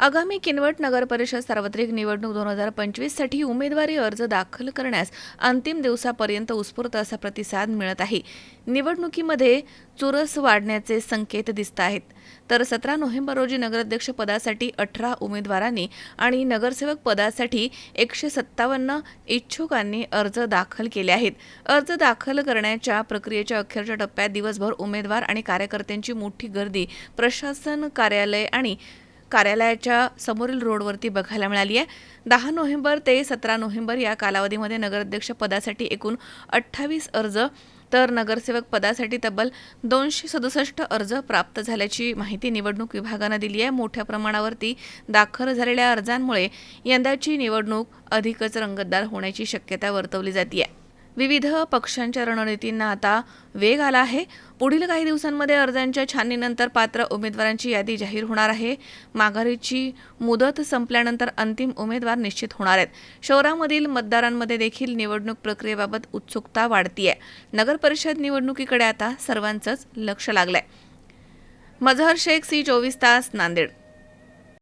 आगामी किनवट नगर परिषद सार्वत्रिक निवडणूक दोन हजार पंचवीससाठी उमेदवारी अर्ज दाखल करण्यास अंतिम दिवसापर्यंत उत्स्फूर्त असा प्रतिसाद मिळत आहे. निवडणुकीमध्ये चुरस वाढण्याचे संकेत दिसत आहेत. तर सतरा नोव्हेंबर रोजी नगराध्यक्ष पदासाठी अठरा उमेदवारांनी आणि नगरसेवक पदासाठी एकशे सत्तावन्न इच्छुकांनी अर्ज दाखल केले आहेत. अर्ज दाखल करण्याच्या प्रक्रियेच्या अखेरच्या टप्प्यात दिवसभर उमेदवार आणि कार्यकर्त्यांची मोठी गर्दी प्रशासन कार्यालय आणि कार्यालयाच्या समोरील रोडवरती बघायला मिळाली आहे. दहा नोव्हेंबर ते सतरा नोव्हेंबर या कालावधीमध्ये नगराध्यक्ष पदासाठी एकूण अठ्ठावीस अर्ज तर नगरसेवक पदासाठी तब्बल दोनशे सदुसष्ट अर्ज प्राप्त झाल्याची माहिती निवडणूक विभागानं दिली आहे. मोठ्या प्रमाणावरती दाखल झालेल्या अर्जांमुळे यंदाची निवडणूक अधिकच रंगतदार होण्याची शक्यता वर्तवली जाते विविध पक्षांच्या रणनीतींना आता वेग आला आहे. पुढील काही दिवसांमध्ये अर्जांच्या छाननीनंतर पात्र उमेदवारांची यादी जाहीर होणार आहे. माघारीची मुदत संपल्यानंतर अंतिम उमेदवार निश्चित होणार आहेत. शहरामधील मतदारांमध्ये देखील निवडणूक प्रक्रियेबाबत उत्सुकता वाढतीये. नगर परिषद निवडणुकीकडे आता सर्वांचंच लक्ष लागलंय. मजहर शेख सी चोवीस तास नांदेड